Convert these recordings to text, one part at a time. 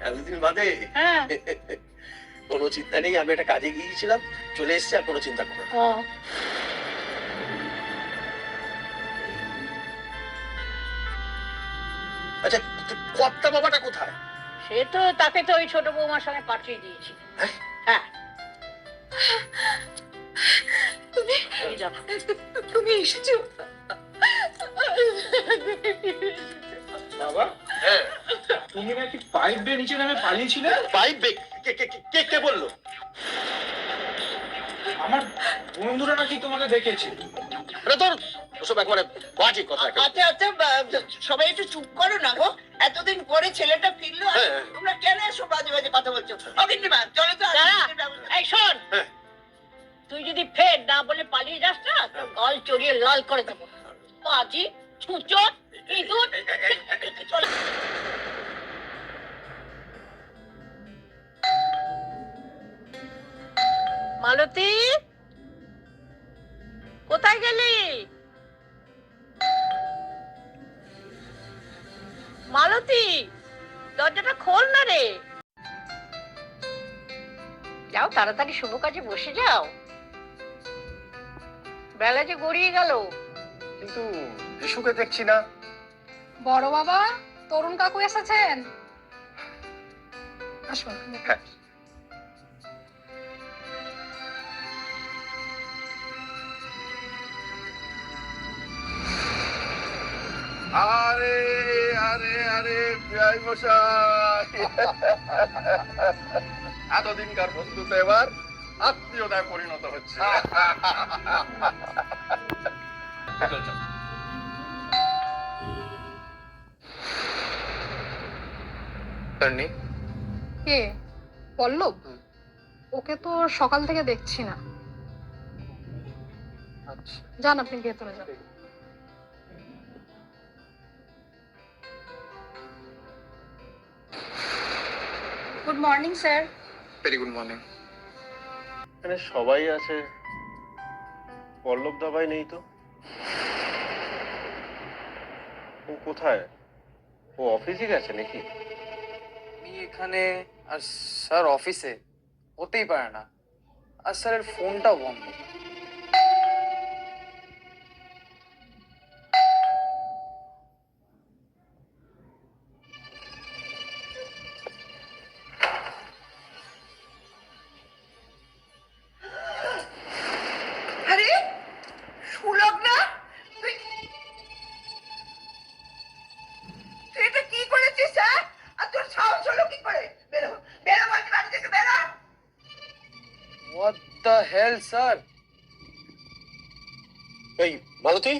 এতদিন বাদে হ্যাঁ। কোনো চিন্তা নেই আমি একটা কাজে গিয়েছিলাম চলে এসেছি আর কোনো চিন্তা করো আচ্ছা কর্তা বাবাটা কোথায়? সে তো তাকে তো ওই ছোট বৌমার সঙ্গে পাঠিয়ে দিয়েছি। হ্যাঁ? তুমি দেখো তুমি এসেছ? নাকি পাইপ দিয়ে নিচে নামে পালিয়েছিলে পাইপ বেগ কে কে কে- কে কে বলল আমার বন্ধুরা নাকি তোমাকে দেখেছে এটা তোর ওসব একবারে বাজে কথা আচ্ছা আচ্ছা সবাই একটু চুপ করো না গো এতদিন পরে ছেলেটা ফিরলো হ্যাঁ। তোমরা কেন এসব বাজে বাজে কথা বলছো অগিন্নিমা চলো তো। এই শোন হ্যাঁ। তুই যদি ফের না বলে পালিয়ে যাস না তো গল চড়িয়ে লাল করে দেবো পাজি ছুঁচো ইঁদুর চলো। মালতী? কোথায় গেলি? মালতী দরজাটা খোল না রে। যাও তাড়াতাড়ি শুভ কাজে বসে যাও। বেলা যে গড়িয়ে গেল। কিন্তু বিশুকে দেখছি না। বড় বাবা তরুণ কাকু এসেছেন। আসুন। আরে আরে আরে বিআই মশাই। এতদিনকার বন্ধুতে এবার আত্মীয়তায় পরিণত হচ্ছে। কে? পল্লব? ওকে তো সকাল থেকে দেখছি না। আচ্ছা। যান আপনি ভেতরে যান। Good morning sir very good morning এখানে সবাই আছে। পল্লব দাবাই নেই তো? ও কোথায়? ও অফিসে গেছে নাকি? আমি এখানে আর স্যার অফিসে। হতেই পারে না। আর স্যারের ফোনটাও বন্ধ। দ্য হেল স্যার এই মালতী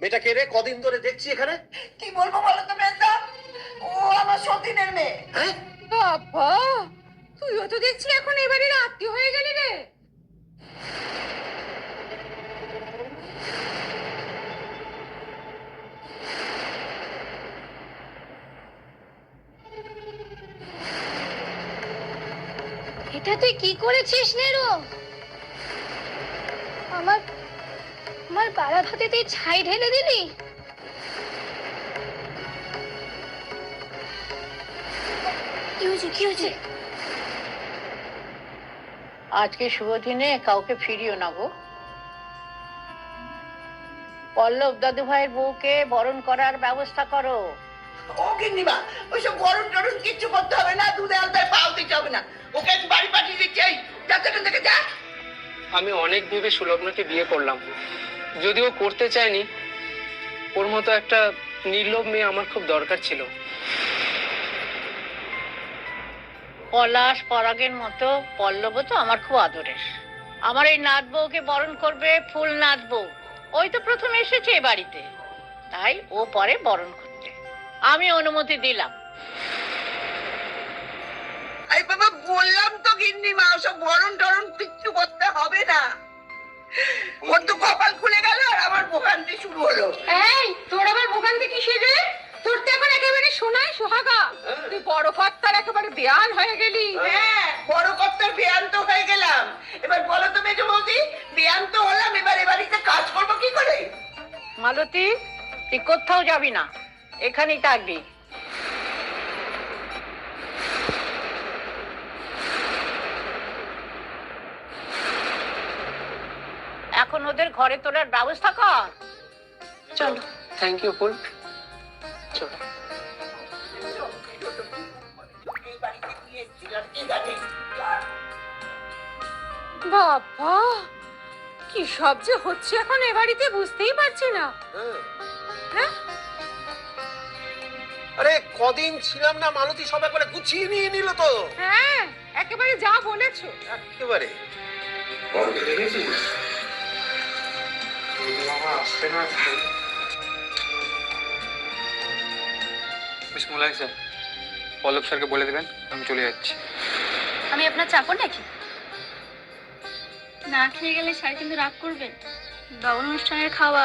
মেয়েটা কে রে কদিন ধরে দেখছি এখানে? কি বলব বলো তো মেজদা ও আমার সতীনের মেয়ে। হ্যাঁ? বাবা তুইও তো দেখছি এখন এবারে আত্মীয় হয়ে গেলি রে। এটা তুই কি করেছিস নেরো? আমার পাড়া ভাতে তুই ছাই ঢেলে দিলি? কি হয়েছে কি হয়েছে? আজকে শুভ দিনে কাউকে ফিরিও না গো। পল্লব দাদু ভাইয়ের বউকে বরণ করার ব্যবস্থা করো। ও গিন্নিমা ওইসব গরম টরম কিচ্ছু করতে হবে না দুধে আলতায় পাও দিতে হবে না। ওকে আমি বাড়ি পাঠিয়ে দিচ্ছি এই যাতে থেকে যা। আমি অনেক ভেবে সুলগ্নকে বিয়ে করলাম। যদিও করতে চাইনি ওর মতো একটা নির্লোভ মেয়ে আমার খুব দরকার ছিল। পলাশ পরাগের মতো পল্লব তো আমার খুব আদরের। আমার এই নাত বউকে বরণ করবে ফুল নাত বউ। ওই তো প্রথম এসেছে এ বাড়িতে। তাই ও পরে বরণ করতে। আমি অনুমতি দিলাম। আই বাবা বললাম তো গিন্নিমা ওসব গরম টরণ কিচ্ছু করতে হবে না। ওর তো কপাল খুলে গেল আর আমার ভোগান্তি শুরু হলো। এই তোর আবার ভোগান্তি কিসে রে তোর তো এখন একেবারে সোনাই সোহাগা। তুই বড় কর্তার একেবারে দেয়াল হয়ে গেলি। হ্যাঁ বড় কর্তার বেয়ান্ত হয়ে গেলাম। এবার বলো তো মেজো বৌদি বেয়ান্ত হলাম এবার এ কাজ করব কি করে? মালতী তুই কোথাও যাবি না। এখানেই থাকবি। এখন ওদের ঘরে তোলার ব্যবস্থা কর। চলো। থ্যাংক ইউ ফুল। চলো। বাবা কি সব যে হচ্ছে এখন এ বাড়িতে বুঝতেই পারছি না। হ্যাঁ? আরে কদিন ছিলাম না মালতী সব একবারে গুছিয়ে নিয়ে নিল তো। হ্যাঁ একেবারে যা বলেছ। একেবারে। মিস মোলাই স্যার। পল্লব স্যারকে বলে দেবেন, আমি চলে যাচ্ছি। আমি আপনার চাকর নাকি? না খেয়ে গেলে স্যার কিন্তু রাগ করবেন। বা অনুষ্ঠানের খাওয়া